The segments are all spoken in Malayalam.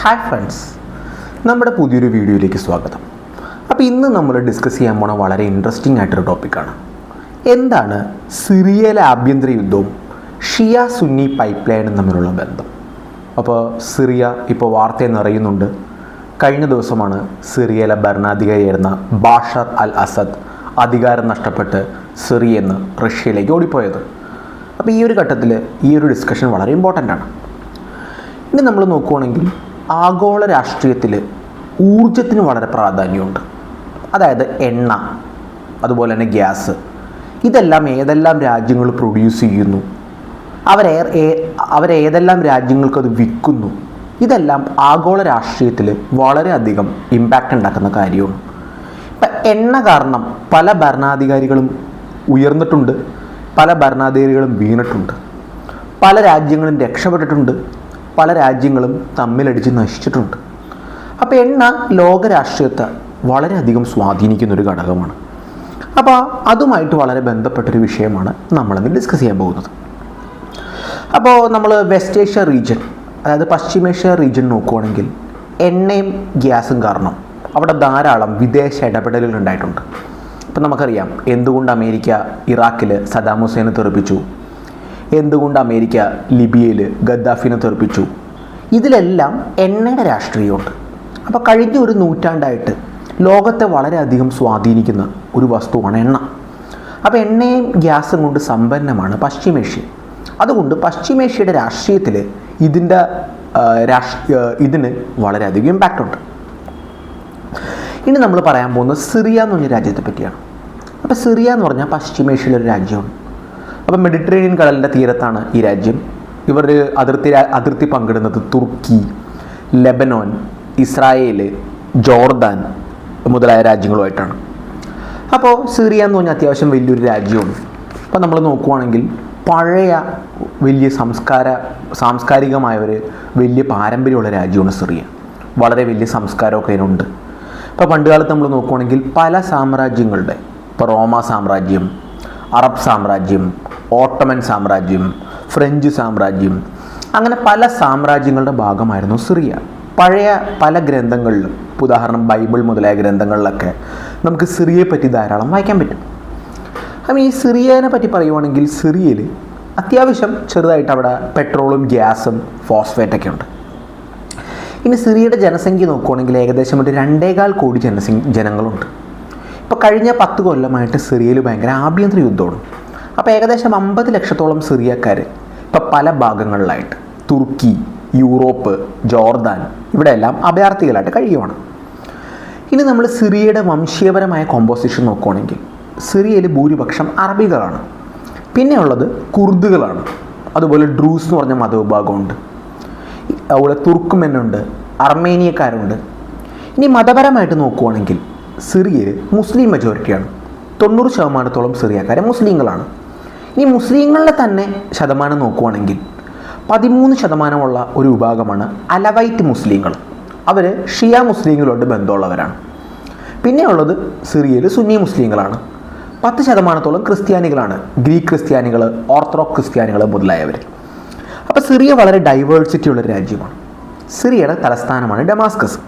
ഹായ് ഫ്രണ്ട്സ് നമ്മുടെ പുതിയൊരു വീഡിയോയിലേക്ക് സ്വാഗതം. അപ്പോൾ ഇന്ന് നമ്മൾ ഡിസ്കസ് ചെയ്യാൻ പോണ വളരെ ഇൻട്രസ്റ്റിംഗ് ആയിട്ടൊരു ടോപ്പിക്കാണ് എന്താണ് സിറിയയിലെ ആഭ്യന്തര യുദ്ധവും ഷിയ സുന്നി പൈപ്പ് ലൈനും തമ്മിലുള്ള ബന്ധം? അപ്പോൾ സിറിയ ഇപ്പോൾ വാർത്തയിൽ നിറയുന്നുണ്ട് കഴിഞ്ഞ ദിവസമാണ് സിറിയയിലെ ഭരണാധികാരിയായിരുന്ന ബാഷർ അൽ അസദ് അധികാരം നഷ്ടപ്പെട്ട് സിറിയെന്ന് റഷ്യയിലേക്ക് ഓടിപ്പോയത്. അപ്പോൾ ഈ ഒരു ഘട്ടത്തിൽ ഈ ഒരു ഡിസ്കഷൻ വളരെ ഇമ്പോർട്ടന്റ് ആണ്. ഇനി നമ്മൾ നോക്കുവാണെങ്കിൽ ആഗോള രാഷ്ട്രീയത്തിൽ ഊർജത്തിന് വളരെ പ്രാധാന്യമുണ്ട്. അതായത് എണ്ണ അതുപോലെ തന്നെ ഗ്യാസ്. ഇതെല്ലാം ഏതെല്ലാം രാജ്യങ്ങൾ പ്രൊഡ്യൂസ് ചെയ്യുന്നു? അവരെ അവരേതെല്ലാം രാജ്യങ്ങൾക്ക് അത് വിൽക്കുന്നു? ഇതെല്ലാം ആഗോള രാഷ്ട്രീയത്തിൽ വളരെയധികം ഇമ്പാക്റ്റ് ഉണ്ടാക്കുന്ന കാര്യമാണ്. ഇപ്പം എണ്ണ കാരണം പല ഭരണാധികാരികളും ഉയർന്നിട്ടുണ്ട് പല ഭരണാധികാരികളും വീണിട്ടുണ്ട് പല രാജ്യങ്ങളും രക്ഷപ്പെട്ടിട്ടുണ്ട് പല രാജ്യങ്ങളും തമ്മിലടിച്ച് നശിച്ചിട്ടുണ്ട്. അപ്പോൾ എണ്ണ ലോക രാഷ്ട്രീയത്തെ വളരെയധികം സ്വാധീനിക്കുന്ന ഒരു ഘടകമാണ്. അപ്പോൾ അതുമായിട്ട് വളരെ ബന്ധപ്പെട്ടൊരു വിഷയമാണ് നമ്മളിന്ന് ഡിസ്കസ് ചെയ്യാൻ പോകുന്നത്. അപ്പോൾ നമ്മൾ വെസ്റ്റ് ഏഷ്യ റീജിയൻ അതായത് പശ്ചിമേഷ്യ റീജിയൻ നോക്കുകയാണെങ്കിൽ എണ്ണയും ഗ്യാസും കാരണം അവിടെ ധാരാളം വിദേശ ഇടപെടലുകൾ ഉണ്ടായിട്ടുണ്ട്. ഇപ്പം നമുക്കറിയാം എന്തുകൊണ്ട് അമേരിക്ക ഇറാഖിൽ സദാം ഹുസൈനെ തെറിപ്പിച്ചു? എന്തുകൊണ്ട് അമേരിക്ക ലിബിയയിൽ ഗദ്ദാഫിനെ തെറിപ്പിച്ചു? ഇതിലെല്ലാം എണ്ണയുടെ രാഷ്ട്രീയമുണ്ട്. അപ്പോൾ കഴിഞ്ഞ ഒരു നൂറ്റാണ്ടായിട്ട് ലോകത്തെ വളരെയധികം സ്വാധീനിക്കുന്ന ഒരു വസ്തുവാണ് എണ്ണ. അപ്പോൾ എണ്ണയും ഗ്യാസും കൊണ്ട് സമ്പന്നമാണ് പശ്ചിമേഷ്യ. അതുകൊണ്ട് പശ്ചിമേഷ്യയുടെ രാഷ്ട്രീയത്തിൽ ഇതിന്റെ രാഷ്ട്രീയ ഇതിന് വളരെയധികം ഇമ്പാക്റ്റ് ഉണ്ട്. ഇനി നമ്മൾ പറയാൻ പോകുന്നത് സിറിയ എന്ന് പറഞ്ഞ രാജ്യത്തെ പറ്റിയാണ്. അപ്പോൾ സിറിയ എന്ന് പറഞ്ഞാൽ പശ്ചിമേഷ്യയിലെ ഒരു രാജ്യമാണ്. അപ്പോൾ മെഡിറ്ററേനിയൻ കടലിന്റെ തീരത്താണ് ഈ രാജ്യം. ഇവർ അതിർത്തി അതിർത്തി പങ്കിടുന്നത് തുർക്കി ലെബനോൻ ഇസ്രായേൽ ജോർദാൻ മുതലായ രാജ്യങ്ങളുമായിട്ടാണ്. അപ്പോൾ സിറിയ എന്ന് പറഞ്ഞാൽ അത്യാവശ്യം വലിയൊരു രാജ്യമാണ്. അപ്പോൾ നമ്മൾ നോക്കുവാണെങ്കിൽ പഴയ വലിയ സംസ്കാര സാംസ്കാരികമായ ഒരു വലിയ പാരമ്പര്യമുള്ള രാജ്യമാണ് സിറിയ. വളരെ വലിയ സംസ്കാരമൊക്കെ അതിനുണ്ട്. ഇപ്പോൾ പണ്ട് കാലത്ത് നമ്മൾ നോക്കുവാണെങ്കിൽ പല സാമ്രാജ്യങ്ങളുടെ ഇപ്പോൾ റോമ സാമ്രാജ്യം അറബ് സാമ്രാജ്യം ഓട്ടമൻ സാമ്രാജ്യം ഫ്രഞ്ച് സാമ്രാജ്യം അങ്ങനെ പല സാമ്രാജ്യങ്ങളുടെ ഭാഗമായിരുന്നു സിറിയ. പഴയ പല ഗ്രന്ഥങ്ങളിലും ഉദാഹരണം ബൈബിൾ മുതലായ ഗ്രന്ഥങ്ങളിലൊക്കെ നമുക്ക് സിറിയയെ പറ്റി ധാരാളം വായിക്കാൻ പറ്റും. അപ്പം ഈ സിറിയനെ പറ്റി പറയുവാണെങ്കിൽ സിറിയയിൽ അത്യാവശ്യം ചെറുതായിട്ട് അവിടെ പെട്രോളും ഗ്യാസും ഫോസ്ഫേറ്റൊക്കെ ഉണ്ട്. ഇനി സിറിയയുടെ ജനസംഖ്യ നോക്കുവാണെങ്കിൽ ഏകദേശം ഒരു രണ്ടേകാൽ കോടി ജനസംഖ്യ ജനങ്ങളുണ്ട്. ഇപ്പോൾ കഴിഞ്ഞ പത്ത് കൊല്ലമായിട്ട് സിറിയയിൽ ഭയങ്കര ആഭ്യന്തര യുദ്ധമാണ്. അപ്പോൾ ഏകദേശം അമ്പത് ലക്ഷത്തോളം സിറിയക്കാർ ഇപ്പോൾ പല ഭാഗങ്ങളിലായിട്ട്. തുർക്കി യൂറോപ്പ് ജോർദാൻ ഇവിടെയെല്ലാം അഭയാർത്ഥികളായിട്ട് കഴിയുവാണ്. ഇനി നമ്മൾ സിറിയയുടെ വംശീയപരമായ കോമ്പോസിഷൻ നോക്കുവാണെങ്കിൽ സിറിയയിൽ ഭൂരിപക്ഷം അറബികളാണ്. പിന്നെ ഉള്ളത് കുർദുകളാണ്. അതുപോലെ ഡ്രൂസ് എന്ന് പറഞ്ഞ മതവിഭാഗമുണ്ട്. അതുപോലെ തുർക്കുമെന്നുണ്ട് അർമേനിയക്കാരുണ്ട്. ഇനി മതപരമായിട്ട് നോക്കുവാണെങ്കിൽ സിറിയയിൽ മുസ്ലിം മെജോറിറ്റിയാണ് തൊണ്ണൂറ് ശതമാനത്തോളം സിറിയക്കാരെ മുസ്ലിങ്ങളാണ്. ഇനി മുസ്ലിങ്ങളുടെ തന്നെ ശതമാനം നോക്കുവാണെങ്കിൽ പതിമൂന്ന് ശതമാനമുള്ള ഒരു വിഭാഗമാണ് അലവൈറ്റ് മുസ്ലിങ്ങൾ. അവർ ഷിയ മുസ്ലിങ്ങളോട് ബന്ധമുള്ളവരാണ്. പിന്നെയുള്ളത് സിറിയയിൽ സുന്നി മുസ്ലിങ്ങളാണ്. പത്ത് ശതമാനത്തോളം ക്രിസ്ത്യാനികളാണ്. ഗ്രീക്ക് ക്രിസ്ത്യാനികൾ ഓർത്തഡോക്സ് ക്രിസ്ത്യാനികൾ മുതലായവർ അപ്പോൾ സിറിയ വളരെ ഡൈവേഴ്സിറ്റി ഉള്ള ഒരു രാജ്യമാണ്. സിറിയയുടെ തലസ്ഥാനമാണ് ഡമാസ്കസ്.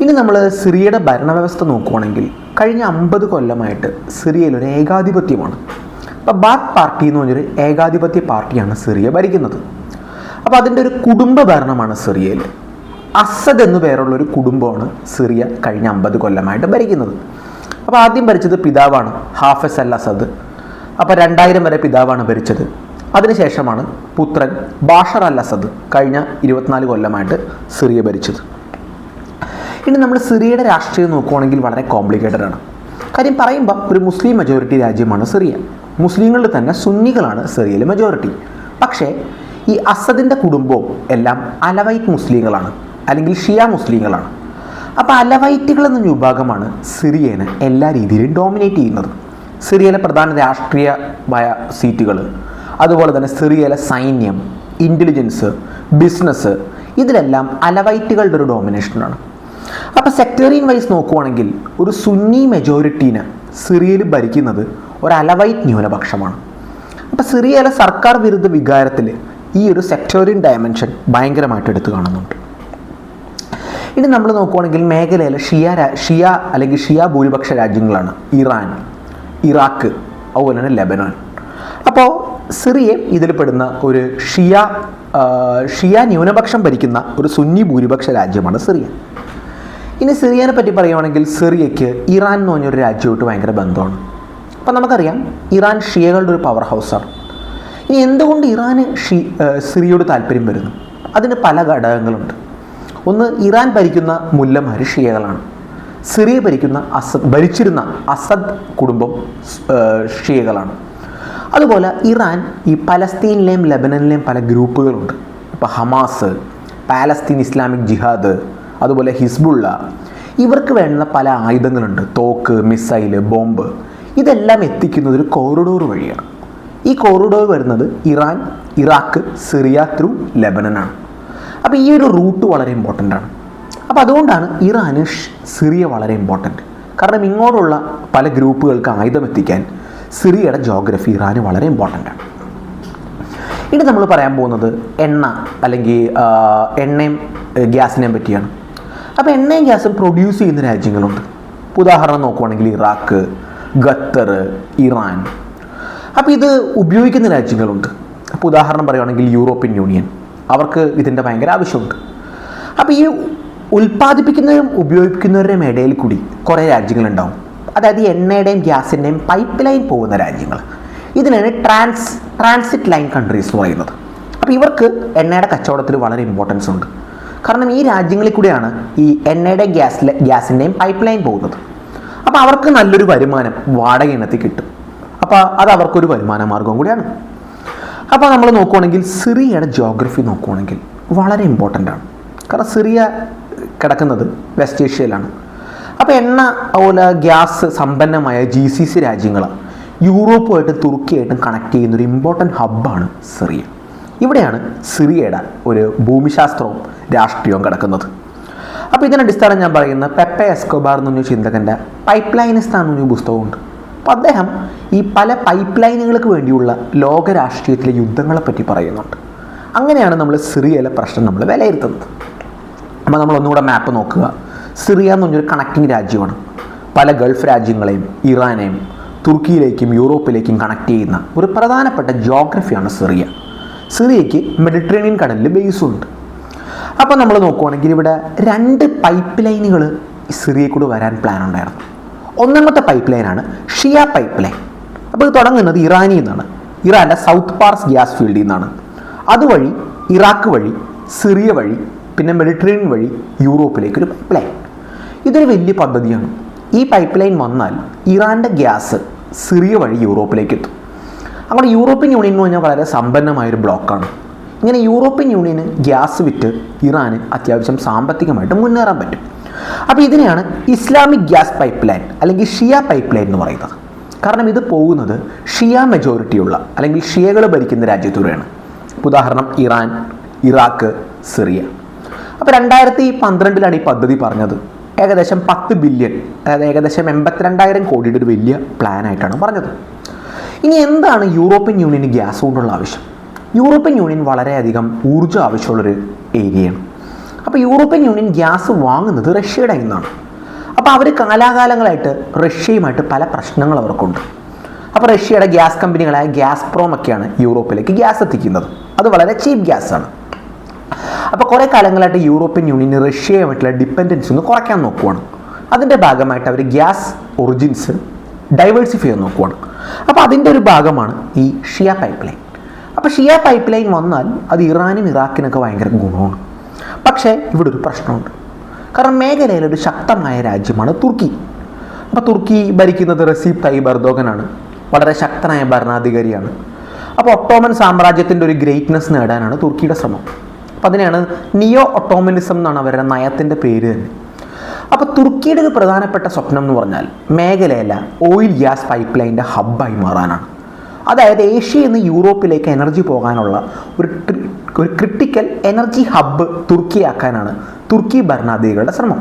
ഇനി നമ്മൾ സിറിയയുടെ ഭരണവ്യവസ്ഥ നോക്കുവാണെങ്കിൽ കഴിഞ്ഞ അമ്പത് കൊല്ലമായിട്ട് സിറിയയിൽ ഒരു ഏകാധിപത്യമാണ്. അപ്പോൾ ബാത്ത് പാർട്ടി എന്ന് പറഞ്ഞൊരു ഏകാധിപത്യ പാർട്ടിയാണ് സിറിയ ഭരിക്കുന്നത്. അപ്പോൾ അതിന്റെ ഒരു കുടുംബ ഭരണമാണ് സിറിയയിൽ. അസദ് എന്നു പേരുള്ള ഒരു കുടുംബമാണ് സിറിയ കഴിഞ്ഞ അമ്പത് കൊല്ലമായിട്ട് ഭരിക്കുന്നത്. അപ്പോൾ ആദ്യം ഭരിച്ചത് പിതാവാണ് ഹാഫസ് അൽ അസദ്. അപ്പോൾ രണ്ടായിരം വരെ പിതാവാണ് ഭരിച്ചത്. അതിനുശേഷമാണ് പുത്രൻ ബാഷർ അൽ അസദ് കഴിഞ്ഞ ഇരുപത്തിനാല് കൊല്ലമായിട്ട് സിറിയ ഭരിച്ചത്. ഇനി നമ്മൾ സിറിയയുടെ രാഷ്ട്രീയം നോക്കുകയാണെങ്കിൽ വളരെ കോംപ്ലിക്കേറ്റഡ് ആണ്. കാര്യം പറയുമ്പോൾ ഒരു മുസ്ലിം മെജോറിറ്റി രാജ്യമാണ് സിറിയ. മുസ്ലിങ്ങളിൽ തന്നെ സുന്നികളാണ് സിറിയയിൽ മെജോറിറ്റി പക്ഷേ ഈ അസദിന്റെ കുടുംബവും എല്ലാം അലവൈറ്റ് മുസ്ലിങ്ങളാണ് അല്ലെങ്കിൽ ഷിയ മുസ്ലിങ്ങളാണ്. അപ്പോൾ അലവൈറ്റുകൾ എന്ന വിഭാഗമാണ് സിറിയനെ എല്ലാ രീതിയിലും ഡോമിനേറ്റ് ചെയ്യുന്നത്. സിറിയയിലെ പ്രധാന രാഷ്ട്രീയമായ സീറ്റുകൾ അതുപോലെ തന്നെ സിറിയയിലെ സൈന്യം ഇന്റലിജൻസ് ബിസിനസ് ഇതിലെല്ലാം അലവൈറ്റുകളുടെ ഒരു ഡോമിനേഷനാണ് അപ്പോൾ സെക്ടേറിയൻ വൈസ് നോക്കുവാണെങ്കിൽ ഒരു സുന്നി മെജോറിറ്റീനെ സിറിയയിൽ ഭരിക്കുന്നത് ഒരു അലവൈറ്റ് ന്യൂനപക്ഷമാണ്. അപ്പോൾ സിറിയയിലെ സർക്കാർ വിരുദ്ധ വികാരത്തിൽ ഈ ഒരു സെക്ടോറിയൻ ഡയമെൻഷൻ ഭയങ്കരമായിട്ട് എടുത്തു കാണുന്നുണ്ട്. ഇനി നമ്മൾ നോക്കുവാണെങ്കിൽ മേഖലയിലെ ഷിയ ഷിയ അല്ലെങ്കിൽ ഷിയ ഭൂരിപക്ഷ രാജ്യങ്ങളാണ്. ഇറാൻ ഇറാഖ് അതുപോലെ തന്നെ ലെബനോൻ. അപ്പോൾ സിറിയെ ഇതിൽ പെടുന്ന ഒരു ഷിയ ഷിയ ന്യൂനപക്ഷം ഭരിക്കുന്ന ഒരു സുന്നി ഭൂരിപക്ഷ രാജ്യമാണ് സിറിയ ഇനി സിറിയനെ പറ്റി പറയുവാണെങ്കിൽ സിറിയയ്ക്ക് ഇറാൻ എന്ന് പറഞ്ഞൊരു രാജ്യമായിട്ട് ഭയങ്കര ബന്ധമാണ്. അപ്പം നമുക്കറിയാം ഇറാൻ ഷിയകളുടെ ഒരു പവർ ഹൗസാണ് ഇനി എന്തുകൊണ്ട് ഇറാന് ഷി സിറിയോട് താല്പര്യം വരുന്നു? അതിന് പല ഘടകങ്ങളുണ്ട്. ഒന്ന് ഇറാൻ ഭരിക്കുന്ന മുല്ലമാർ ഷിയകളാണ്. സിറിയ ഭരിക്കുന്ന അസദ് ഭരിച്ചിരുന്ന അസദ് കുടുംബം ഷിയകളാണ്. അതുപോലെ ഇറാൻ ഈ പലസ്തീനിലെയും ലബനനിലെയും പല ഗ്രൂപ്പുകളുണ്ട്. ഇപ്പോൾ ഹമാസ് പാലസ്തീൻ ഇസ്ലാമിക് ജിഹാദ് അതുപോലെ ഹിസ്ബുള്ള ഇവർക്ക് വേണ്ട പല ആയുധങ്ങളുണ്ട്. തോക്ക് മിസൈൽ ബോംബ്. ഇതെല്ലാം എത്തിക്കുന്നത് ഒരു കോറിഡോർ വഴിയാണ്. ഈ കോറിഡോർ വരുന്നത് ഇറാൻ ഇറാഖ് സിറിയ ത്രൂ ലെബനനാണ്. അപ്പോൾ ഈ ഒരു റൂട്ട് വളരെ ഇമ്പോർട്ടന്റ് ആണ്. അപ്പോൾ അതുകൊണ്ടാണ് ഇറാന് സിറിയ വളരെ ഇമ്പോർട്ടന്റ് കാരണം ഇങ്ങോട്ടുള്ള പല ഗ്രൂപ്പുകൾക്ക് ആയുധം എത്തിക്കാൻ സിറിയയുടെ ജോഗ്രഫി ഇറാന് വളരെ ഇമ്പോർട്ടന്റ് ആണ്. ഇനി നമ്മൾ പറയാൻ പോകുന്നത് എണ്ണ അല്ലെങ്കിൽ എണ്ണയും ഗ്യാസിനെയും പറ്റിയാണ്. അപ്പോൾ എണ്ണയും ഗ്യാസും പ്രൊഡ്യൂസ് ചെയ്യുന്ന രാജ്യങ്ങളുണ്ട്. ഉദാഹരണം നോക്കുവാണെങ്കിൽ ഇറാഖ് ഖത്തർ ഇറാൻ. അപ്പോൾ ഇത് ഉപയോഗിക്കുന്ന രാജ്യങ്ങളുണ്ട്. അപ്പോൾ ഉദാഹരണം പറയുകയാണെങ്കിൽ യൂറോപ്യൻ യൂണിയൻ. അവർക്ക് ഇതിന്റെ ഭയങ്കര ആവശ്യമുണ്ട്. അപ്പോൾ ഈ ഉൽപ്പാദിപ്പിക്കുന്നവരും ഉപയോഗിക്കുന്നവരുടെയും ഇടയിൽ കൂടി കുറേ രാജ്യങ്ങളുണ്ടാവും. അതായത് എണ്ണയുടെയും ഗ്യാസിന്റെയും പൈപ്പ് ലൈൻ പോകുന്ന രാജ്യങ്ങൾ. ഇതിനാണ് ട്രാൻസ് ട്രാൻസിറ്റ് ലൈൻ കൺട്രീസ് എന്ന് പറയുന്നത്. അപ്പോൾ ഇവർക്ക് എണ്ണയുടെ കച്ചവടത്തിൽ വളരെ ഇമ്പോർട്ടൻസ് ഉണ്ട്. കാരണം ഈ രാജ്യങ്ങളിൽ കൂടിയാണ് ഈ എണ്ണയുടെ ഗ്യാസിലെ ഗ്യാസിന്റെയും പൈപ്പ് ലൈൻ പോകുന്നത്. അപ്പോൾ അവർക്ക് നല്ലൊരു വരുമാനം വാടക ഇനത്തിൽ കിട്ടും. അപ്പോൾ അത് അവർക്കൊരു വരുമാന മാർഗം കൂടിയാണ്. അപ്പോൾ നമ്മൾ നോക്കുവാണെങ്കിൽ സിറിയയുടെ ജോഗ്രഫി നോക്കുവാണെങ്കിൽ വളരെ ഇമ്പോർട്ടന്റ് ആണ്. കാരണം സിറിയ കിടക്കുന്നത് വെസ്റ്റ് ഏഷ്യയിലാണ് അപ്പോൾ എണ്ണ അതുപോലെ ഗ്യാസ് സമ്പന്നമായ ജി സി സി രാജ്യങ്ങൾ യൂറോപ്പുമായിട്ടും തുർക്കിയായിട്ടും കണക്ട് ചെയ്യുന്ന ഒരു ഇമ്പോർട്ടന്റ് ഹബ്ബാണ് സിറിയ. ഇവിടെയാണ് സിറിയയുടെ ഒരു ഭൂമിശാസ്ത്രവും രാഷ്ട്രീയവും കിടക്കുന്നത്. അപ്പോൾ ഇതിന്റെ അടിസ്ഥാനം ഞാൻ പറയുന്നത് പെപ്പെ എസ്കോബാർ എന്നൊരു ചിന്തകന്റെ പൈപ്പ് ലൈനിസ്ഥാൻ എന്നൊരു പുസ്തകമുണ്ട്. അപ്പോൾ അദ്ദേഹം ഈ പല പൈപ്പ് ലൈനുകൾക്ക് വേണ്ടിയുള്ള ലോകരാഷ്ട്രീയത്തിലെ യുദ്ധങ്ങളെ പറ്റി പറയുന്നുണ്ട്. അങ്ങനെയാണ് നമ്മൾ സിറിയയിലെ പ്രശ്നം നമ്മൾ വിലയിരുത്തുന്നത്. അപ്പോൾ നമ്മൾ ഒന്നുകൂടെ മാപ്പ് നോക്കുക. സിറിയ എന്ന് പറഞ്ഞൊരു കണക്റ്റിംഗ് രാജ്യമാണ്. പല ഗൾഫ് രാജ്യങ്ങളെയും ഇറാനെയും തുർക്കിയിലേക്കും യൂറോപ്പിലേക്കും കണക്ട് ചെയ്യുന്ന ഒരു പ്രധാനപ്പെട്ട ജോഗ്രഫിയാണ് സിറിയ. സിറിയയ്ക്ക് മെഡിറ്ററേനിയൻ കടലിൽ ബേസും ഉണ്ട്. അപ്പോൾ നമ്മൾ നോക്കുവാണെങ്കിൽ ഇവിടെ രണ്ട് പൈപ്പ് ലൈനുകൾ സിറിയയിൽ കൂടി വരാൻ പ്ലാൻ ഉണ്ടായിരുന്നു. ഒന്നാമത്തെ പൈപ്പ് ലൈനാണ് ഷിയ പൈപ്പ് ലൈൻ അപ്പോൾ ഇത് തുടങ്ങുന്നത് ഇറാനിൽ നിന്നാണ്. ഇറാന്റെ സൗത്ത് പാർസ് ഗ്യാസ് ഫീൽഡിൽ നിന്നാണ്. അതുവഴി ഇറാഖ് വഴി സിറിയ വഴി പിന്നെ മെഡിറ്ററേനിയൻ വഴി യൂറോപ്പിലേക്ക് ഒരു പൈപ്പ് ലൈൻ ഇതൊരു വലിയ പദ്ധതിയാണ്. ഈ പൈപ്പ് ലൈൻ വന്നാൽ ഇറാന്റെ ഗ്യാസ് സിറിയ വഴി യൂറോപ്പിലേക്ക് എത്തും. അങ്ങനെ യൂറോപ്യൻ യൂണിയൻ എന്ന് പറഞ്ഞാൽ വളരെ സമ്പന്നമായൊരു ബ്ലോക്കാണ് ഇങ്ങനെ യൂറോപ്യൻ യൂണിയന് ഗ്യാസ് വിറ്റ് ഇറാന് അത്യാവശ്യം സാമ്പത്തികമായിട്ട് മുന്നേറാൻ പറ്റും. അപ്പോൾ ഇതിനെയാണ് ഇസ്ലാമിക് ഗ്യാസ് പൈപ്പ് ലൈൻ അല്ലെങ്കിൽ ഷിയ പൈപ്പ് ലൈൻ എന്ന് പറയുന്നത്. കാരണം ഇത് പോകുന്നത് ഷിയ മെജോറിറ്റിയുള്ള അല്ലെങ്കിൽ ഷിയകൾ ഭരിക്കുന്ന രാജ്യത്തൂടെയാണ്. ഉദാഹരണം ഇറാൻ ഇറാഖ് സിറിയ. അപ്പോൾ രണ്ടായിരത്തി പന്ത്രണ്ടിലാണ് ഈ പദ്ധതി പറഞ്ഞത്. ഏകദേശം പത്ത് ബില്യൺ അതായത് ഏകദേശം എൺപത്തിരണ്ടായിരം കോടിയുടെ ഒരു വലിയ പ്ലാനായിട്ടാണ് പറഞ്ഞത്. ഇനി എന്താണ് യൂറോപ്യൻ യൂണിയന് ഗ്യാസ് കൊണ്ടുള്ള ആവശ്യം? യൂറോപ്യൻ യൂണിയൻ വളരെയധികം ഊർജം ആവശ്യമുള്ളൊരു ഏരിയയാണ്. അപ്പോൾ യൂറോപ്യൻ യൂണിയൻ ഗ്യാസ് വാങ്ങുന്നത് റഷ്യയുടെ നിന്നാണ് അപ്പോൾ അവർ കാലാകാലങ്ങളായിട്ട് റഷ്യയുമായിട്ട് പല പ്രശ്നങ്ങൾ അവർക്കുണ്ട്. അപ്പോൾ റഷ്യയുടെ ഗ്യാസ് കമ്പനികളായ ഗ്യാസ് പ്രോമൊക്കെയാണ് യൂറോപ്പിലേക്ക് ഗ്യാസ് എത്തിക്കുന്നത്. അത് വളരെ ചീപ്പ് ഗ്യാസാണ്. അപ്പോൾ കുറേ കാലങ്ങളായിട്ട് യൂറോപ്യൻ യൂണിയൻ റഷ്യയുമായിട്ടുള്ള ഡിപ്പെൻഡൻസി ഒന്ന് കുറയ്ക്കാൻ നോക്കുവാണ്. അതിന്റെ ഭാഗമായിട്ട് അവർ ഗ്യാസ് ഒറിജിൻസ് ഡൈവേഴ്സിഫൈ ചെയ്യാൻ നോക്കുവാണ്. അപ്പോൾ അതിന്റെ ഒരു ഭാഗമാണ് ഈ ഷിയ പൈപ്പ് ലൈൻ അപ്പോൾ ഷിയ പൈപ്പ് ലൈൻ വന്നാൽ അത് ഇറാനും ഇറാഖിനൊക്കെ ഭയങ്കര ഗുണമാണ്. പക്ഷേ ഇവിടെ ഒരു പ്രശ്നമുണ്ട്. കാരണം മേഖലയിൽ ഒരു ശക്തമായ രാജ്യമാണ് തുർക്കി. അപ്പോൾ തുർക്കി ഭരിക്കുന്നത് റസീബ് തയ്യബ് അർദോഗനാണ് വളരെ ശക്തനായ ഭരണാധികാരിയാണ്. അപ്പോൾ ഒട്ടോമൻ സാമ്രാജ്യത്തിന്റെ ഒരു ഗ്രേറ്റ്നെസ് നേടാനാണ് തുർക്കിയുടെ ശ്രമം. അപ്പോൾ അതിനെയാണ് നിയോ ഒട്ടോമനിസം എന്നാണ് അവരുടെ നയത്തിന്റെ പേര് തന്നെ. അപ്പോൾ തുർക്കിയുടെ ഒരു പ്രധാനപ്പെട്ട സ്വപ്നം എന്ന് പറഞ്ഞാൽ മേഖലയല്ല ഓയിൽ ഗ്യാസ് പൈപ്പ് ലൈന്റെ ഹബ്ബായി മാറാനാണ്. അതായത് ഏഷ്യയിൽ നിന്ന് യൂറോപ്പിലേക്ക് എനർജി പോകാനുള്ള ഒരു ഒരു ക്രിട്ടിക്കൽ എനർജി ഹബ്ബ് തുർക്കിയാക്കാനാണ് തുർക്കി ഭരണാധികാരികളുടെ ശ്രമം.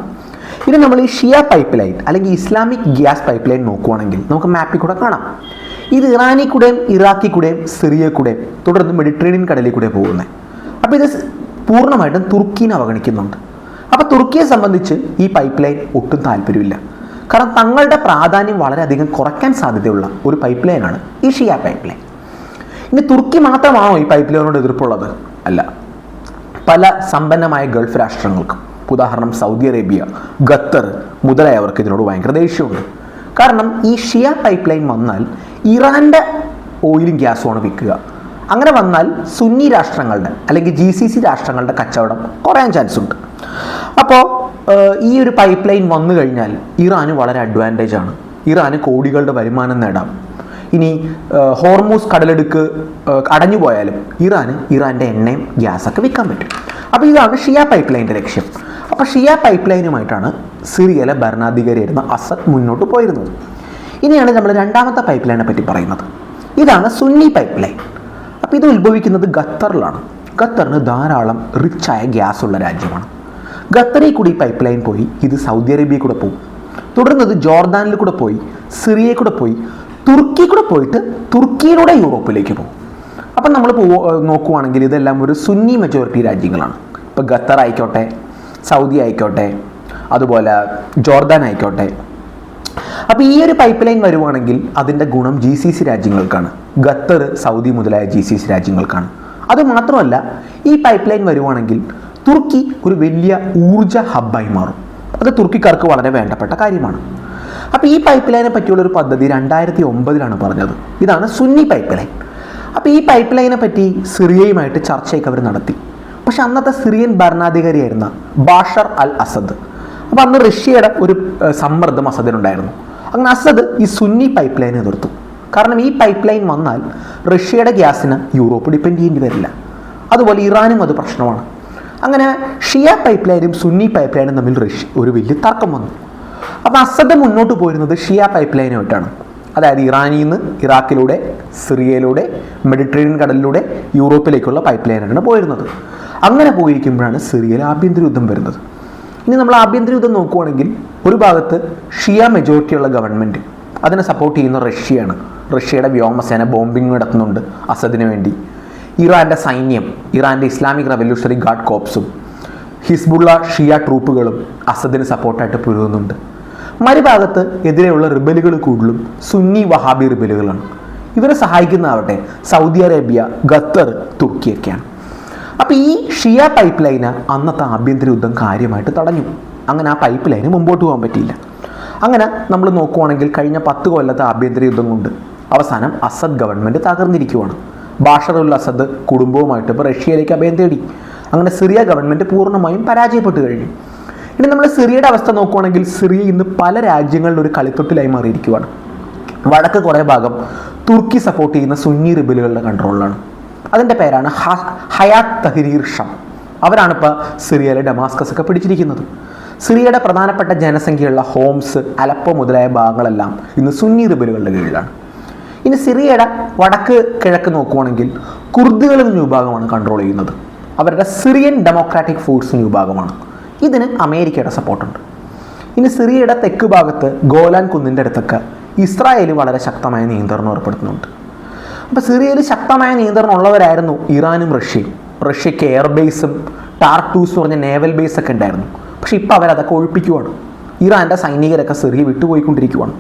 ഇനി നമ്മൾ ഈ ഷിയ പൈപ്പ് ലൈൻ അല്ലെങ്കിൽ ഇസ്ലാമിക് ഗ്യാസ് പൈപ്പ് ലൈൻ നോക്കുവാണെങ്കിൽ നമുക്ക് മാപ്പിൽ കൂടെ കാണാം. ഇത് ഇറാനിൽ കൂടെയും ഇറാഖിൽ കൂടെയും സിറിയ കൂടെയും തുടർന്ന് മെഡിറ്ററേനിയൻ കടലിൽ കൂടെ പോകുന്നത് അപ്പോൾ ഇത് പൂർണമായിട്ടും തുർക്കീനെ അവഗണിക്കുന്നുണ്ട്. അപ്പോൾ തുർക്കിയെ സംബന്ധിച്ച് ഈ പൈപ്പ് ലൈൻ ഒട്ടും താല്പര്യമില്ല. കാരണം തങ്ങളുടെ പ്രാധാന്യം വളരെയധികം കുറയ്ക്കാൻ സാധ്യതയുള്ള ഒരു പൈപ്പ് ലൈനാണ് ഈ ഷിയ പൈപ്പ് ലൈൻ ഇനി തുർക്കി മാത്രമാണോ ഈ പൈപ്പ് ലൈനോട് എതിർപ്പുള്ളത്? അല്ല. പല സമ്പന്നമായ ഗൾഫ് രാഷ്ട്രങ്ങൾക്കും ഉദാഹരണം സൗദി അറേബ്യ ഖത്തർ മുതലായവർക്ക് ഇതിനോട് ഭയങ്കര ദേഷ്യമുണ്ട്. കാരണം ഈ ഷിയ പൈപ്പ് ലൈൻ വന്നാൽ ഇറാന്റെ ഓയിലും ഗ്യാസുമാണ് വിൽക്കുക. അങ്ങനെ വന്നാൽ സുന്നി രാഷ്ട്രങ്ങളുടെ അല്ലെങ്കിൽ ജി സി സി രാഷ്ട്രങ്ങളുടെ കച്ചവടം കുറയാൻ ചാൻസ് ഉണ്ട്. അപ്പോൾ ഈ ഒരു പൈപ്പ് ലൈൻ വന്നു കഴിഞ്ഞാൽ ഇറാന് വളരെ അഡ്വാന്റേജ് ആണ്. ഇറാന് കോടികളുടെ വരുമാനം നേടാം. ഇനി ഹോർമോസ് കടലെടുക്ക് അടഞ്ഞു പോയാലും ഇറാന് ഇറാന്റെ എണ്ണയും ഗ്യാസൊക്കെ വിൽക്കാൻ പറ്റും. അപ്പോൾ ഇതാണ് ഷിയ പൈപ്പ് ലൈന്റെ ലക്ഷ്യം. അപ്പോൾ ഷിയ പൈപ്പ് ലൈനുമായിട്ടാണ് സിറിയയിലെ ഭരണാധികാരിയായിരുന്ന അസദ് മുന്നോട്ട് പോയിരുന്നത്. ഇനിയാണ് നമ്മൾ രണ്ടാമത്തെ പൈപ്പ് ലൈനെ പറ്റി പറയുന്നത്. ഇതാണ് സുന്നി പൈപ്പ് ലൈൻ അപ്പോൾ ഇത് ഉത്ഭവിക്കുന്നത് ഖത്തറിലാണ്. ഖത്തറിന് ധാരാളം റിച്ചായ ഗ്യാസ് ഉള്ള രാജ്യമാണ്. ഖത്തറിൽ കൂടി പൈപ്പ് ലൈൻ പോയി ഇത് സൗദി അറേബ്യയിൽ കൂടെ പോകും തുടർന്ന് അത് ജോർദാനിൽ കൂടെ പോയി സിറിയയിൽ കൂടെ പോയി തുർക്കി കൂടെ പോയിട്ട് തുർക്കിയിലൂടെ യൂറോപ്പിലേക്ക് പോകും. അപ്പം നമ്മൾ പോ നോക്കുവാണെങ്കിൽ ഇതെല്ലാം ഒരു സുന്നി മെജോറിറ്റി രാജ്യങ്ങളാണ്. ഇപ്പോൾ ഖത്തർ ആയിക്കോട്ടെ സൗദി ആയിക്കോട്ടെ അതുപോലെ ജോർദാൻ ആയിക്കോട്ടെ. അപ്പോൾ ഈ ഒരു പൈപ്പ് ലൈൻ വരുവാണെങ്കിൽ അതിന്റെ ഗുണം ജി സി സി രാജ്യങ്ങൾക്കാണ്. ഖത്തർ സൗദി മുതലായ ജി സി സി രാജ്യങ്ങൾക്കാണ്. അതുമാത്രമല്ല ഈ പൈപ്പ് ലൈൻ വരുവാണെങ്കിൽ തുർക്കി ഒരു വലിയ ഊർജ ഹബ്ബായി മാറും. അത് തുർക്കിക്കാർക്ക് വളരെ വേണ്ടപ്പെട്ട കാര്യമാണ്. അപ്പോൾ ഈ പൈപ്പ് ലൈനെ പറ്റിയുള്ള ഒരു പദ്ധതി രണ്ടായിരത്തി ഒമ്പതിലാണ് പറഞ്ഞത്. ഇതാണ് സുന്നി പൈപ്പ് ലൈൻ അപ്പോൾ ഈ പൈപ്പ് ലൈനെ പറ്റി സിറിയയുമായിട്ട് ചർച്ചയൊക്കെ അവർ നടത്തി. പക്ഷെ അന്നത്തെ സിറിയൻ ഭരണാധികാരിയായിരുന്ന ബാഷർ അൽ അസദ്. അപ്പോൾ അന്ന് റഷ്യയുടെ ഒരു സമ്മർദ്ദം അസദിനുണ്ടായിരുന്നു. അങ്ങനെ അസദ് ഈ സുന്നി പൈപ്പ് ലൈനെ എതിർത്തു. കാരണം ഈ പൈപ്പ് ലൈൻ വന്നാൽ റഷ്യയുടെ ഗ്യാസിന് യൂറോപ്പ് ഡിപ്പെൻഡ് ചെയ്യേണ്ടി വരില്ല. അതുപോലെ ഇറാനും അത് പ്രശ്നമാണ്. ഷിയ പൈപ്പ് ലൈനും സുന്നി പൈപ്പ് ലൈനും തമ്മിൽ ഒരു വലിയ തർക്കം വന്നു. അപ്പോൾ അസദ് മുന്നോട്ട് പോയിരുന്നത് ഷിയ പൈപ്പ് ലൈനുമായിട്ടാണ് അതായത് ഇറാനിൽ നിന്ന് ഇറാഖിലൂടെ സിറിയയിലൂടെ മെഡിറ്ററേനിയൻ കടലിലൂടെ യൂറോപ്പിലേക്കുള്ള പൈപ്പ് ലൈനാണ് പോയിരുന്നത്. അങ്ങനെ പോയിരിക്കുമ്പോഴാണ് സിറിയയിൽ ആഭ്യന്തര യുദ്ധം വരുന്നത്. ഇനി നമ്മൾ ആഭ്യന്തര യുദ്ധം നോക്കുവാണെങ്കിൽ ഒരു ഭാഗത്ത് ഷിയ മെജോറിറ്റിയുള്ള ഗവൺമെന്റ് അതിനെ സപ്പോർട്ട് ചെയ്യുന്ന റഷ്യയാണ്. റഷ്യയുടെ വ്യോമസേന ബോംബിംഗ് നടത്തുന്നുണ്ട് അസദിന് വേണ്ടി. ഇറാന്റെ സൈന്യം ഇറാന്റെ ഇസ്ലാമിക് റവല്യൂഷണറി ഗാർഡ് കോപ്സും ഹിസ്ബുള്ള ഷിയ ട്രൂപ്പുകളും അസദിന് സപ്പോർട്ടായിട്ട് പുരുകുന്നുണ്ട് മറുഭാഗത്ത് എതിരെയുള്ള റിബലുകൾ കൂടുതലും സുന്നി വഹാബി റിബലുകളാണ് ഇവരെ സഹായിക്കുന്നതാവട്ടെ സൗദി അറേബ്യ ഖത്തർ തുർക്കിയൊക്കെയാണ് അപ്പോൾ ഈ ഷിയ പൈപ്പ് ലൈന് അന്നത്തെ ആഭ്യന്തര യുദ്ധം കാര്യമായിട്ട് തടഞ്ഞു. അങ്ങനെ ആ പൈപ്പ് ലൈന് മുമ്പോട്ട് പോകാൻ പറ്റിയില്ല. അങ്ങനെ നമ്മൾ നോക്കുവാണെങ്കിൽ കഴിഞ്ഞ പത്ത് കൊല്ലത്തെ ആഭ്യന്തര യുദ്ധം കൊണ്ട് അവസാനം അസദ് ഗവൺമെന്റ് തകർന്നിരിക്കുവാണ്. ബാഷർ ഉൽ അസദ് കുടുംബവുമായിട്ട് ഇപ്പോൾ റഷ്യയിലേക്ക് അഭയം തേടി. അങ്ങനെ സിറിയ ഗവൺമെന്റ് പൂർണമായും പരാജയപ്പെട്ടു കഴിഞ്ഞു. ഇനി നമ്മൾ സിറിയയുടെ അവസ്ഥ നോക്കുവാണെങ്കിൽ സിറിയ ഇന്ന് പല രാജ്യങ്ങളിലും ഒരു കളിത്തൊട്ടിലായി മാറിയിരിക്കുവാണ്. വടക്ക് കുറേ ഭാഗം തുർക്കി സപ്പോർട്ട് ചെയ്യുന്ന സുന്നി റിബലുകളുടെ കൺട്രോളിലാണ് അതിന്റെ പേരാണ് ഹയാത്ത് തഹരീർ ഷം. അവരാണ് ഇപ്പോൾ സിറിയയിലെ ഡമാസ്കസ് ഒക്കെ പിടിച്ചിരിക്കുന്നത്. സിറിയയുടെ പ്രധാനപ്പെട്ട ജനസംഖ്യയുള്ള ഹോംസ് അലപ്പോ മുതലായ ഭാഗങ്ങളെല്ലാം ഇന്ന് സുന്നി റിബലുകളുടെ കീഴിലാണ്. ഇനി സിറിയയുടെ വടക്ക് കിഴക്ക് നോക്കുവാണെങ്കിൽ കുർദുകൾ എന്ന വിഭാഗമാണ് കൺട്രോൾ ചെയ്യുന്നത്. അവരുടെ സിറിയൻ ഡെമോക്രാറ്റിക് ഫോഴ്സ് എന്ന വിഭാഗമാണ്. ഇതിന് അമേരിക്കയുടെ സപ്പോർട്ടുണ്ട് ഇനി സിറിയയുടെ തെക്ക് ഭാഗത്ത് ഗോലാൻ കുന്നിന്റെ അടുത്തൊക്കെ ഇസ്രായേൽ വളരെ ശക്തമായ നിയന്ത്രണം ഏർപ്പെടുത്തുന്നുണ്ട്. അപ്പോൾ സിറിയയിൽ ശക്തമായ നിയന്ത്രണം ഉള്ളവരായിരുന്നു ഇറാനും റഷ്യയും. റഷ്യക്ക് എയർബേസും ടാർട്ടൂസ് പറഞ്ഞ നേവൽ ബേസൊക്കെ ഉണ്ടായിരുന്നു. പക്ഷേ ഇപ്പോൾ അവരതൊക്കെ ഒഴിപ്പിക്കുവാണ്. ഇറാന്റെ സൈനികരൊക്കെ സിറിയ വിട്ടുപോയിക്കൊണ്ടിരിക്കുകയാണ്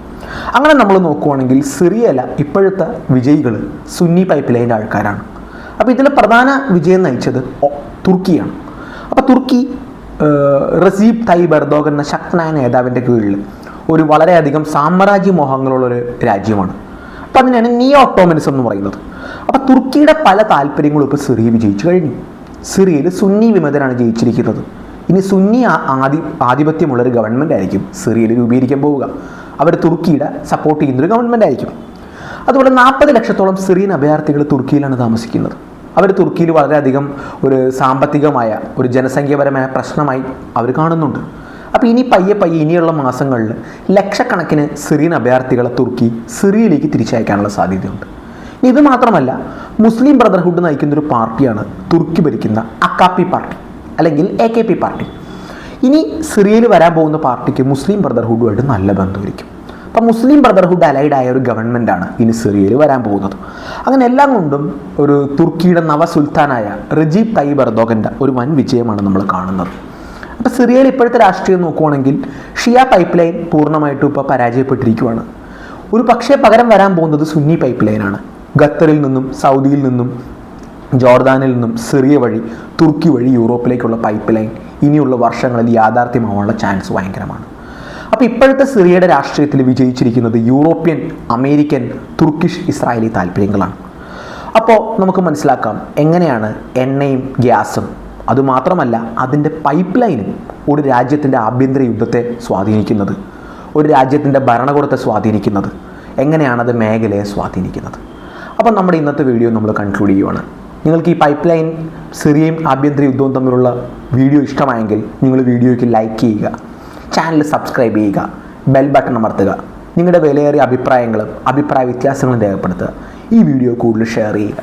അങ്ങനെ നമ്മൾ നോക്കുവാണെങ്കിൽ സിറിയയില ഇപ്പോഴത്തെ വിജയികൾ സുന്നി പൈപ്പ് ലൈന്റെ ആൾക്കാരാണ്. അപ്പോൾ ഇതിലെ പ്രധാന വിജയം നയിച്ചത് തുർക്കിയാണ്. അപ്പോൾ തുർക്കി റസീബ് തയ്യബ് എർദോഗൻ എന്ന ശക്തനായ നേതാവിന്റെ കീഴിൽ ഒരു വളരെയധികം സാമ്രാജ്യ മോഹങ്ങളുള്ളൊരു രാജ്യമാണ്. അപ്പോൾ അതിനാണ് നിയോ ഒട്ടോമനിസം എന്ന് പറയുന്നത്. അപ്പോൾ തുർക്കിയുടെ പല താല്പര്യങ്ങളും ഇപ്പോൾ സിറിയ വിജയിച്ചു കഴിഞ്ഞു. സിറിയയിൽ സുന്നി വിമതരാണ് ജയിച്ചിരിക്കുന്നത്. ഇനി സുന്നി ആധി ആധിപത്യമുള്ളൊരു ഗവൺമെന്റ് ആയിരിക്കും. സിറിയയിൽ രൂപീകരിക്കാൻ പോവുക. അവർ തുർക്കിയുടെ സപ്പോർട്ട് ചെയ്യുന്നൊരു ഗവൺമെന്റ് ആയിരിക്കും. അതുപോലെ നാൽപ്പത് ലക്ഷത്തോളം സിറിയൻ അഭയാർത്ഥികൾ തുർക്കിയിലാണ് താമസിക്കുന്നത്. അവർ തുർക്കിയിൽ വളരെയധികം ഒരു സാമ്പത്തികമായ ഒരു ജനസംഖ്യാപരമായ പ്രശ്നമായി അവർ കാണുന്നുണ്ട്. അപ്പോൾ ഇനി പയ്യെ പയ്യെ ഇനിയുള്ള മാസങ്ങളിൽ ലക്ഷക്കണക്കിന് സിറിയൻ അഭയാർത്ഥികളെ തുർക്കി സിറിയയിലേക്ക് തിരിച്ചയക്കാനുള്ള സാധ്യതയുണ്ട്. ഇത് മാത്രമല്ല മുസ്ലിം ബ്രദർഹുഡ് നയിക്കുന്ന ഒരു പാർട്ടിയാണ് തുർക്കി ഭരിക്കുന്ന അക്കാപ്പി പാർട്ടി. അല്ലെങ്കിൽ എ കെ പി പാർട്ടി ഇനി സിറിയയിൽ വരാൻ പോകുന്ന പാർട്ടിക്ക് മുസ്ലിം ബ്രദർഹുഡുമായിട്ട് നല്ല ബന്ധമായിരിക്കും. അപ്പം മുസ്ലിം ബ്രദർഹുഡ് അലൈഡ് ആയ ഒരു ഗവൺമെന്റാണ് ഇനി സിറിയയിൽ വരാൻ പോകുന്നത്. അങ്ങനെ എല്ലാം കൊണ്ടും ഒരു തുർക്കിയുടെ നവസുൽത്താനായ റജീബ് തയ്യബ് എർദോഗന്റെ ഒരു വൻ വിജയമാണ് നമ്മൾ കാണുന്നത്. അപ്പോൾ സിറിയയിൽ ഇപ്പോഴത്തെ രാഷ്ട്രീയം നോക്കുവാണെങ്കിൽ ഷിയ പൈപ്പ് ലൈൻ പൂർണമായിട്ടും ഇപ്പോൾ പരാജയപ്പെട്ടിരിക്കുകയാണ് ഒരു പക്ഷേ പകരം വരാൻ പോകുന്നത് സുന്നി പൈപ്പ് ലൈനാണ് ഖത്തറിൽ നിന്നും സൗദിയിൽ നിന്നും ജോർദാനിൽ നിന്നും സിറിയ വഴി തുർക്കി വഴി യൂറോപ്പിലേക്കുള്ള പൈപ്പ് ലൈൻ ഇനിയുള്ള വർഷങ്ങളിൽ യാഥാർത്ഥ്യമാവാനുള്ള ചാൻസ് ഭയങ്കരമാണ്. അപ്പോൾ ഇപ്പോഴത്തെ സിറിയയുടെ രാഷ്ട്രീയത്തിൽ വിജയിച്ചിരിക്കുന്നത് യൂറോപ്യൻ അമേരിക്കൻ തുർക്കിഷ് ഇസ്രായേലി താല്പര്യങ്ങളാണ്. അപ്പോൾ നമുക്ക് മനസ്സിലാക്കാം എങ്ങനെയാണ് എണ്ണയും ഗ്യാസും അതുമാത്രമല്ല അതിന്റെ പൈപ്പ് ലൈനും ഒരു രാജ്യത്തിന്റെ ആഭ്യന്തര യുദ്ധത്തെ സ്വാധീനിക്കുന്നത് ഒരു രാജ്യത്തിന്റെ ഭരണകൂടത്തെ സ്വാധീനിക്കുന്നത് എങ്ങനെയാണത് മേഖലയെ സ്വാധീനിക്കുന്നത്. അപ്പം നമ്മുടെ ഇന്നത്തെ വീഡിയോ നമ്മൾ കൺക്ലൂഡ് ചെയ്യുവാണ്. നിങ്ങൾക്ക് ഈ പൈപ്പ് ലൈൻ സിറിയയും ആഭ്യന്തര യുദ്ധവും തമ്മിലുള്ള വീഡിയോ ഇഷ്ടമായെങ്കിൽ നിങ്ങൾ വീഡിയോയ്ക്ക് ലൈക്ക് ചെയ്യുക. ചാനൽ സബ്സ്ക്രൈബ് ചെയ്യുക. ബെൽ ബട്ടൺ അമർത്തുക. നിങ്ങളുടെ വിലയേറിയ അഭിപ്രായങ്ങളും അഭിപ്രായ വ്യത്യാസങ്ങളും രേഖപ്പെടുത്തുക. ഈ വീഡിയോ കൂടുതൽ ഷെയർ ചെയ്യുക.